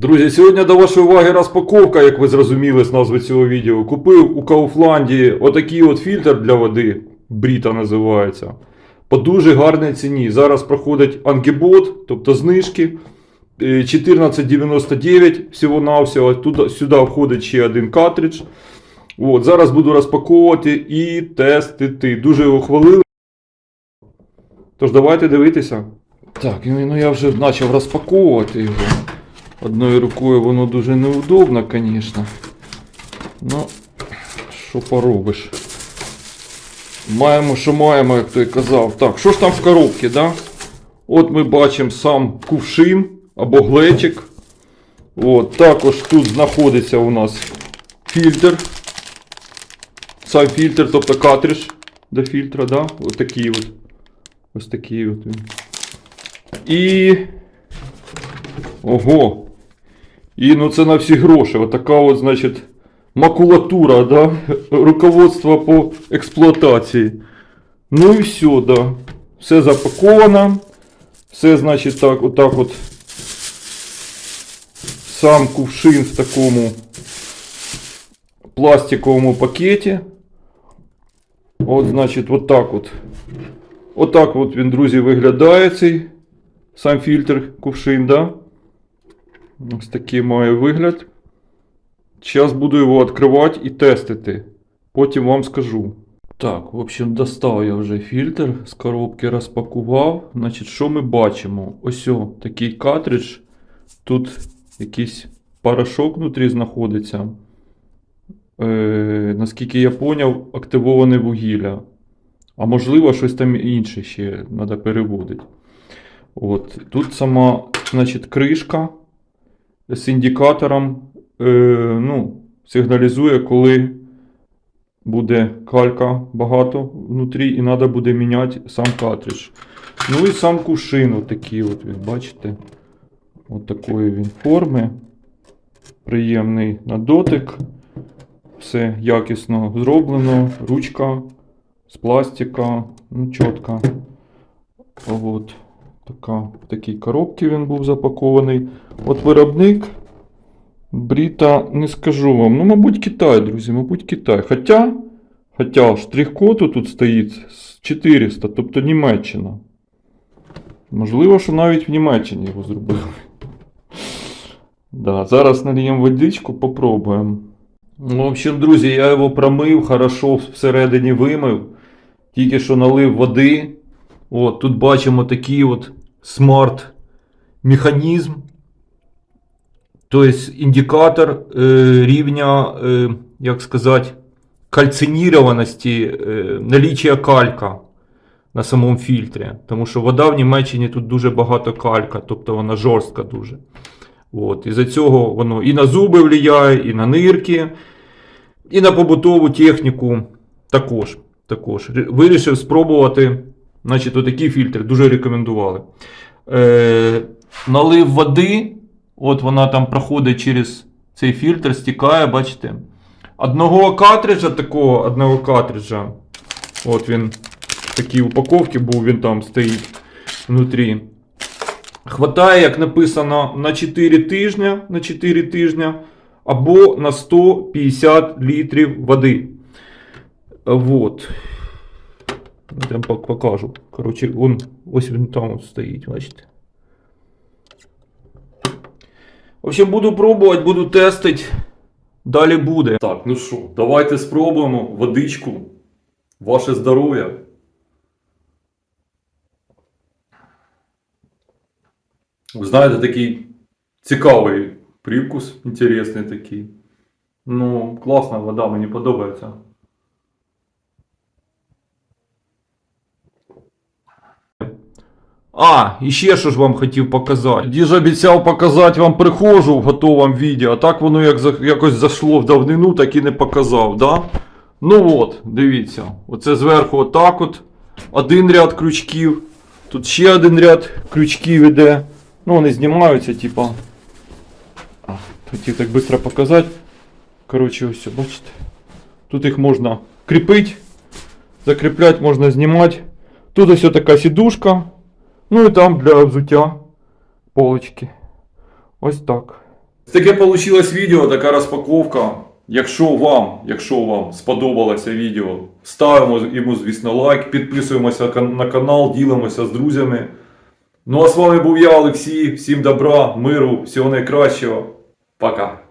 Друзі, сьогодні до вашої уваги розпаковка, як ви зрозуміли з назви цього відео. Купив у Кауфланді отакий от фільтр для води, Бріта називається. По дуже гарній ціні. Зараз проходить ангібот, тобто знижки. Е, 14,99 всього-навсього. Тут, сюди входить ще один картридж. От, зараз буду розпаковувати і тестити. Дуже його хвалили. Тож давайте дивитися. Так, ну я вже почав розпаковувати його. Одною рукою воно дуже неудобно, звісно. Ну, що поробиш? Маємо, що маємо, як той казав. Так, що ж там в коробці, да? От ми бачимо сам кувшин або глечик. От, також тут знаходиться у нас фільтр. Сам фільтр, тобто картридж до фільтра, да? Ось такий от. Ось такий от він. І. Ого! І ну це на всі гроші. Отака от, значить, макулатура, да? руководство по експлуатації. Ну і все, да. Все запаковано. Все, значить, так, отак от. Сам кувшин в такому пластиковому пакеті. От, значить, от так от. Отак от він, друзі, виглядає цей сам фільтр кувшин, да? Ось такий має вигляд. Зараз буду його відкривати і тестити. Потім вам скажу. Так, в общем, достав я вже фільтр з коробки розпакував. Значить, що ми бачимо? Ось о, такий картридж. Тут якийсь порошок внутрі знаходиться. Е, наскільки я зрозумів, активоване вугілля. А можливо, щось там інше ще треба переводити. От. Тут сама значить, кришка з індикатором е, ну, сигналізує, коли буде калька багато внутрі, і треба буде міняти сам картридж. Ну і сам кувшин, отакий, от він, бачите? От такої він форми. Приємний на дотик. Все якісно зроблено. Ручка з пластика, ну, чітко. От. Така, в такій коробці він був запакований. От виробник Бріта, не скажу вам. Ну, мабуть, Китай, друзі, мабуть, Китай. Хоча, хоча штрих-код тут стоїть з 400, тобто Німеччина. Можливо, що навіть в Німеччині його зробили. Да, зараз нальємо водичку, попробуємо. Ну, в общем, друзі, я його промив, хорошо всередині вимив. Тільки що налив води. От, тут бачимо такий от смарт-механізм. Тобто індикатор е, рівня, е, як сказати, кальцинірованості, е, наліччя калька на самому фільтрі. Тому що вода в Німеччині тут дуже багато калька, тобто вона жорстка дуже. От, із-за цього воно і на зуби впливає, і на нирки, і на побутову техніку також. також. Вирішив спробувати. Значить, отакий фільтр дуже рекомендували. Е, налив води, от вона там проходить через цей фільтр, стікає, бачите. Одного картриджа такого, одного картриджа, от він в такій упаковці був, він там стоїть внутрі. Хватає, як написано, на 4 тижня, на 4 тижня або на 150 літрів води. Вот. Я вам пок- покажу. Коротше, он, ось він там стоїть, бачите. В общем, буду пробувати, буду тестити. Далі буде. Так, ну що, давайте спробуємо водичку. Ваше здоров'я. Ви знаєте, такий цікавий привкус, інтересний такий. Ну, класна вода, мені подобається. А, і ще що ж вам хотів показати. Тоді обіцяв показати вам прихожу в готовому відео, а так воно як якось зайшло в давнину, так і не показав, да? Ну от, дивіться. Оце зверху отак от. Один ряд крючків. Тут ще один ряд крючків іде. Ну, вони знімаються, типа. Хотів так швидко показати. Коротше, ось, бачите. Тут їх можна кріпити, закріпляти, можна знімати. Тут ось така сідушка. Ну і там для взуття полочки. Ось так. Таке вийшло відео, така розпаковка. Якщо вам, якщо вам сподобалося відео, ставимо йому, звісно, лайк, підписуємося на канал, ділимося з друзями. Ну а з вами був я, Олексій. Всім добра, миру, всього найкращого. Пока.